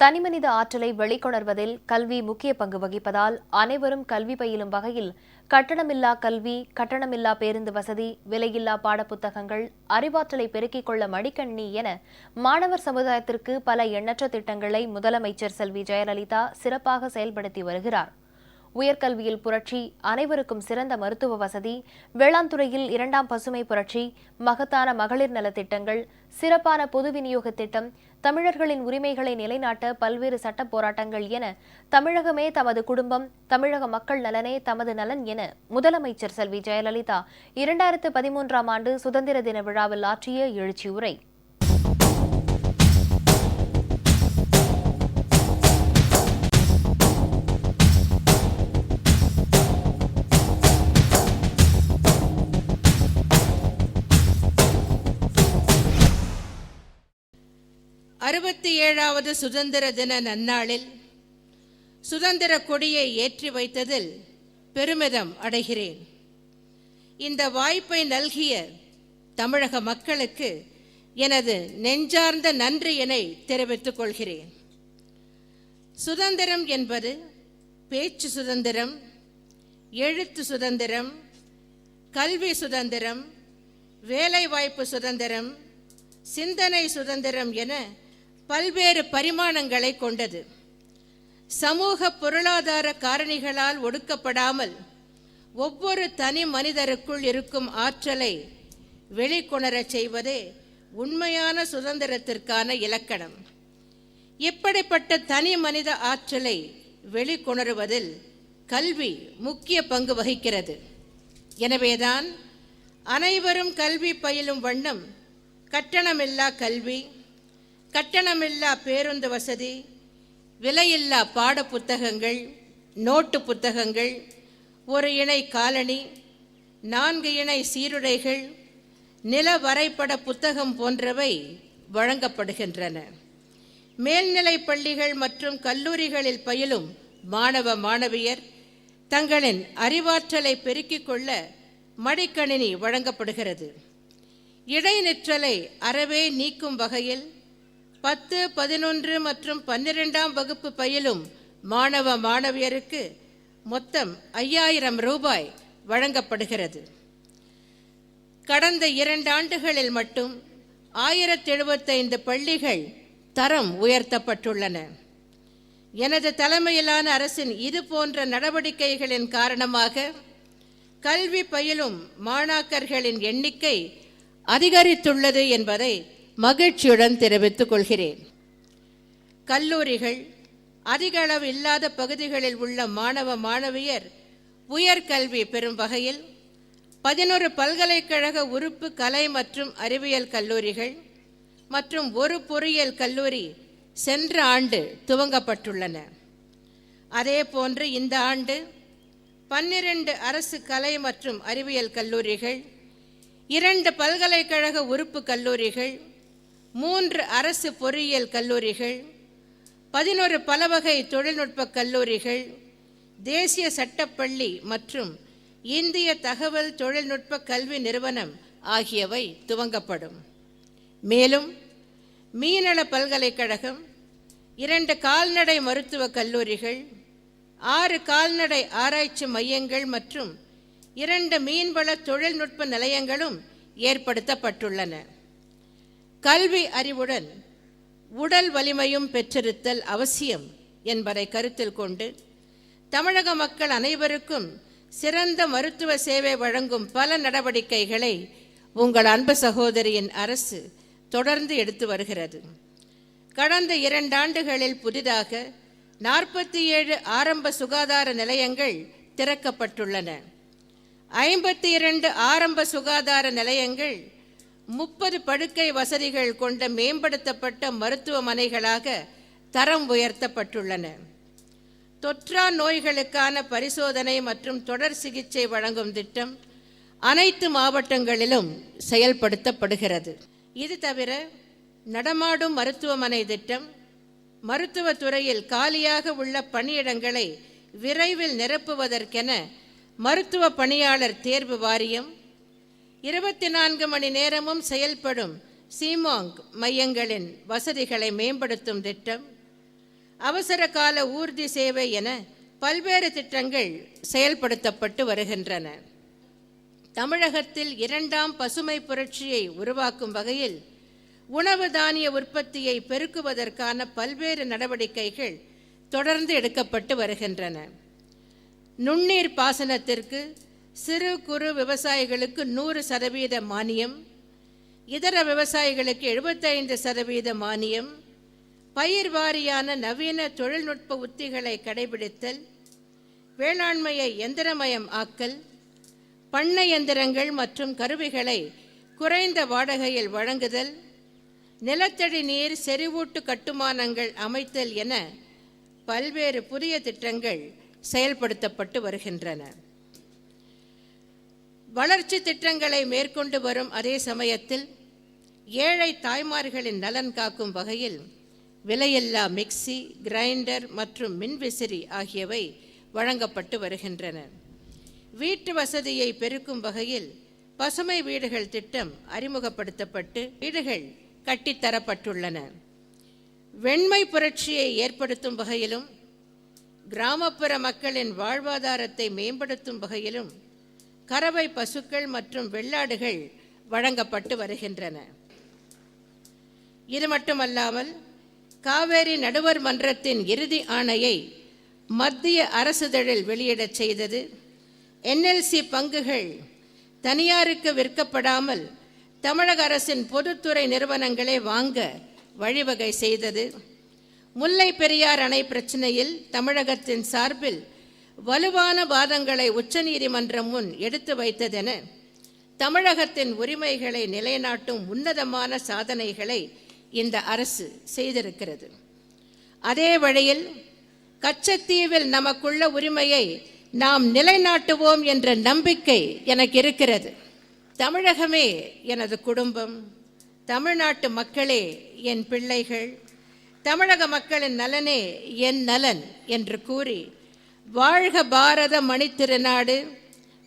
தனிமனித ஆற்றலை வெளிக்கொணர்வதில் கல்வி முக்கிய பங்கு வகிப்பதால் அனைவரும் கல்வி பயிலும் வகையில் கட்டணமில்லா கல்வி கட்டணமில்லா பேருந்து வசதி விலையில்லா பாடப்புத்தகங்கள் அறிவாற்றலை பெருக்கிக் கொள்ள மடிக்கண்ணி என மாணவர் சமுதாயத்திற்கு பல எண்ணற்ற திட்டங்களை முதலமைச்சர் செல்வி ஜெயலலிதா சிறப்பாக செயல்படுத்தி வருகிறார். உயர்கல்வியில் புரட்சி அனைவருக்கும் சிறந்த மருத்துவ வசதி வேளாண் துறையில் இரண்டாம் பசுமை புரட்சி மகத்தான மகளிர் நலத் திட்டங்கள் சிறப்பான பொது விநியோக திட்டம் தமிழர்களின் உரிமைகளை நிலைநாட்ட பல்வேறு சட்ட போராட்டங்கள் என தமிழகமே தமது குடும்பம் தமிழக மக்கள் நலனே தமது நலன் என முதலமைச்சர் செல்வி ஜெயலலிதா இரண்டாயிரத்து பதிமூன்றாம் ஆண்டு சுதந்திர தின விழாவில் ஆற்றிய எழுச்சி உரை அறுபத்தி ஏழாவது சுதந்திர தின நன்னாளில் சுதந்திர கொடியை ஏற்றி வைத்ததில் பெருமிதம் அடைகிறேன். இந்த வாய்ப்பை நல்கிய தமிழக மக்களுக்கு எனது நெஞ்சார்ந்த நன்றியினை தெரிவித்துக் கொள்கிறேன். சுதந்திரம் என்பது பேச்சு சுதந்திரம் எழுத்து சுதந்திரம் கல்வி சுதந்திரம் வேலைவாய்ப்பு சுதந்திரம் சிந்தனை சுதந்திரம் என பல்வேறு பரிமாணங்களை கொண்டது. சமூக பொருளாதார காரணிகளால் ஒடுக்கப்படாமல் ஒவ்வொரு தனி மனிதருக்குள் இருக்கும் ஆற்றலை வெளிக்கொணரச் செய்வதே உண்மையான சுதந்திரத்திற்கான இலக்கணம். இப்படிப்பட்ட தனி மனித ஆற்றலை வெளிக்கொணருவதில் கல்வி முக்கிய பங்கு வகிக்கிறது. எனவேதான் அனைவரும் கல்வி பயிலும் வண்ணம் கட்டணமில்லா கல்வி கட்டணமில்லா பேருந்து வசதி விலையில்லா பாடப்புத்தகங்கள் நோட்டு புத்தகங்கள் ஒரு இணை காலணி நான்கு இணை சீருடைகள் நில வரைபட புத்தகம் போன்றவை வழங்கப்படுகின்றன. மேல்நிலை பள்ளிகள் மற்றும் கல்லூரிகளில் பயிலும் மாணவ மாணவியர் தங்களின் அறிவாற்றலை பெருக்கிக் கொள்ள மடிக்கணினி வழங்கப்படுகிறது. இடைநிற்றலை அறவே நீக்கும் வகையில் பத்து பதினொன்று மற்றும் பன்னிரெண்டாம் வகுப்பு பயிலும் மாணவ மாணவியருக்கு மொத்தம் ஐயாயிரம் ரூபாய் வழங்கப்படுகிறது. கடந்த இரண்டு ஆண்டுகளில் மட்டும் ஆயிரத்தி எழுபத்தைந்து பள்ளிகள் தரம் உயர்த்தப்பட்டுள்ளன. எனது தலைமையிலான அரசின் இது போன்ற நடவடிக்கைகளின் காரணமாக கல்வி பயிலும் மாணாக்கர்களின் எண்ணிக்கை அதிகரித்துள்ளது என்பதை மகிழ்ச்சியுடன் தெரிவித்துக் கொள்கிறேன். கல்லூரிகள் அதிக அளவு இல்லாத பகுதிகளில் உள்ள மாணவ மாணவியர் உயர்கல்வி பெறும் வகையில் பதினொரு பல்கலைக்கழக உறுப்பு கலை மற்றும் அறிவியல் கல்லூரிகள் மற்றும் ஒரு பொறியியல் கல்லூரி சென்ற ஆண்டு துவங்கப்பட்டுள்ளன. அதே போன்று இந்த ஆண்டு பன்னிரண்டு அரசு கலை மற்றும் அறிவியல் கல்லூரிகள் இரண்டு பல்கலைக்கழக உறுப்பு கல்லூரிகள் மூன்று அரசு பொறியியல் கல்லூரிகள் பதினொரு பலவகை தொழில்நுட்ப கல்லூரிகள் தேசிய சட்டப்பள்ளி மற்றும் இந்திய தகவல் தொழில்நுட்ப கல்வி நிறுவனம் ஆகியவை துவங்கப்படும். மேலும் மீனள பல்கலைக்கழகம் இரண்டு கால்நடை மருத்துவக் கல்லூரிகள் ஆறு கால்நடை ஆராய்ச்சி மையங்கள் மற்றும் இரண்டு மீன்வள தொழில்நுட்ப நிலையங்களும் ஏற்படுத்தப்பட்டுள்ளன. கல்வி அறிவுடன் உடல் வலிமையும் பெற்றிருத்தல் அவசியம் என்பதை கருத்தில் கொண்டு தமிழக மக்கள் அனைவருக்கும் சிறந்த மருத்துவ சேவை வழங்கும் பல நடவடிக்கைகளை உங்கள் அன்பு சகோதரியின் அரசு தொடர்ந்து எடுத்து வருகிறது. கடந்த இரண்டாண்டுகளில் புதிதாக நாற்பத்தி ஏழு ஆரம்ப சுகாதார நிலையங்கள் திறக்கப்பட்டுள்ளன. ஐம்பத்தி இரண்டு ஆரம்ப சுகாதார நிலையங்கள் முப்பது படுக்கை வசதிகள் கொண்ட மேம்படுத்தப்பட்ட மருத்துவமனைகளாக தரம் உயர்த்தப்பட்டுள்ளன. தொற்றா நோய்களுக்கான பரிசோதனை மற்றும் தொடர் சிகிச்சை வழங்கும் திட்டம் அனைத்து மாவட்டங்களிலும் செயல்படுத்தப்படுகிறது. இது தவிர நடமாடும் மருத்துவமனை திட்டம் மருத்துவத்துறையில் காலியாக உள்ள பணியிடங்களை விரைவில் நிரப்புவதற்கென மருத்துவ பணியாளர் தேர்வு வாரியம் இருபத்தி நான்கு மணி நேரமும் செயல்படும் சீமாங் மையங்களின் வசதிகளை மேம்படுத்தும் திட்டம் அவசர கால ஊர்தி சேவை என பல்வேறு திட்டங்கள் செயல்படுத்தப்பட்டு வருகின்றன. தமிழகத்தில் இரண்டாம் பசுமை புரட்சியை உருவாக்கும் வகையில் உணவு தானிய உற்பத்தியை பெருக்குவதற்கான பல்வேறு நடவடிக்கைகள் தொடர்ந்து எடுக்கப்பட்டு வருகின்றன. நுண்ணீர் பாசனத்திற்கு சிறு குறு விவசாயிகளுக்கு நூறு சதவீத மானியம் இதர விவசாயிகளுக்கு எழுபத்தைந்து சதவீத மானியம் பயிர் வாரியான நவீன தொழில்நுட்ப உத்திகளை கடைபிடித்தல் வேளாண்மையை எந்திரமயம் ஆக்கல் பண்ணை எந்திரங்கள் மற்றும் கருவிகளை குறைந்த வாடகையில் வழங்குதல் நிலத்தடி நீர் செறிவூட்டு கட்டுமானங்கள் அமைத்தல் என பல்வேறு புதிய திட்டங்கள் செயல்படுத்தப்பட்டு வருகின்றன. வளர்ச்சி திட்டங்களை மேற்கொண்டு வரும் அதே சமயத்தில் ஏழை தாய்மார்களின் நலன் காக்கும் வகையில் விலையில்லா மிக்சி கிரைண்டர் மற்றும் மின்விசிறி ஆகியவை வழங்கப்பட்டு வருகின்றன. வீட்டு வசதியை பெருக்கும் வகையில் பசுமை வீடுகள் திட்டம் அறிமுகப்படுத்தப்பட்டு வீடுகள் கட்டித்தரப்பட்டுள்ளன. வெண்மை புரட்சியை ஏற்படுத்தும் வகையிலும் கிராமப்புற மக்களின் வாழ்வாதாரத்தை மேம்படுத்தும் வகையிலும் கறவை பசுக்கள் மற்றும் வெள்ளாடுகள் வழங்கப்பட்டு வருகின்றன. இது மட்டுமல்லாமல் காவேரி நடுவர் மன்றத்தின் இறுதி ஆணையை மத்திய அரசுதழில் வெளியிடச் செய்தது. என்எல்சி பங்குகள் தனியாருக்கு விற்கப்படாமல் தமிழக அரசின் பொதுத்துறை நிறுவனங்களை வாங்க வழிவகை செய்தது. முல்லை பெரியார் அணை பிரச்சனையில் தமிழகத்தின் சார்பில் வலுவான வாதங்களை உச்சநீதிமன்றம் முன் எடுத்து வைத்ததென தமிழகத்தின் உரிமைகளை நிலைநாட்டும் உன்னதமான சாதனைகளை இந்த அரசு செய்திருக்கிறது. அதே வழியில் கச்சத்தீவில் நமக்குள்ள உரிமையை நாம் நிலைநாட்டுவோம் என்ற நம்பிக்கை எனக்கு இருக்கிறது. தமிழகமே எனது குடும்பம் தமிழ்நாட்டு மக்களே என் பிள்ளைகள் தமிழக மக்களின் நலனே என் நலன் என்று கூறி வாழ்க பாரத மணித்திருநாடு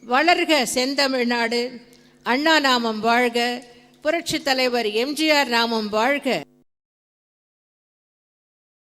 வளர்க செந்தமிழ்நாடு. அண்ணா நாமம் வாழ்க புரட்சித் தலைவர் எம்ஜிஆர் நாமம் வாழ்க.